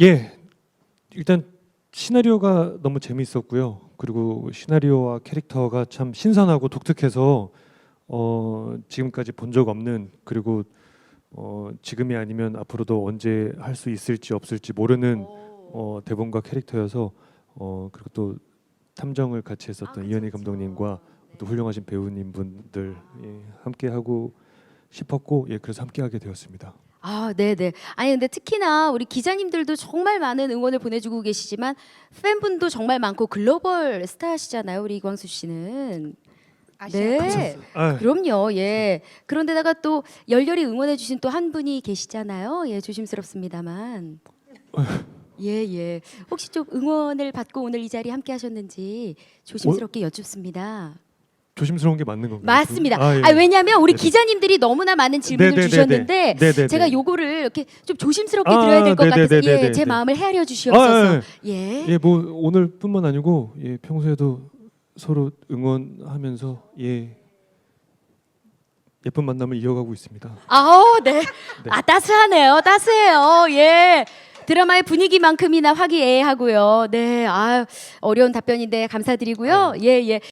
예, 일단 시나리오가 너무 재미있었고요. 그리고 시나리오와 캐릭터가 참 신선하고 독특해서 어, 지금까지 본 적 없는 그리고 어, 지금이 아니면 앞으로도 언제 할 수 있을지 없을지 모르는 어, 대본과 캐릭터여서 어, 그리고 또 탐정을 같이 했었던 아, 이현희. 감독님과 네. 또 훌륭하신 배우님 분들 예, 함께 하고 싶었고 예, 그래서 함께 하게 되었습니다. 아, 네, 네. 아니 근데 특히나 우리 기자님들도 정말 많은 응원을 보내주고 계시지만 팬분도 정말 많고 글로벌 스타시잖아요, 우리 이광수 씨는. 네. 아, 그럼요. 예. 그런데다가 또 열렬히 응원해 주신 또 한 분이 계시잖아요. 예, 조심스럽습니다만. 예, 예. 혹시 좀 응원을 받고 오늘 이 자리에 함께 하셨는지 조심스럽게 여쭙습니다. 조심스러운 게 맞는 건가요? 맞습니다. 아, 예. 아, 왜냐하면 우리 네. 기자님들이 너무나 많은 질문을 네네네네. 주셨는데 네네네. 제가 요거를 이렇게 좀 조심스럽게 아, 드려야 될 것 같아서 네네네네네. 예, 제 마음을 헤아려 주시옵소서. 아, 예. 예, 뭐 오늘뿐만 아니고 예, 평소에도 서로 응원하면서 예 예쁜 만남을 이어가고 있습니다. 아우, 네. 아, 따스하네요. 따스해요. 예. 드라마의 분위기만큼이나 화기애애하고요. 네. 아, 어려운 답변인데 감사드리고요. 예, 예.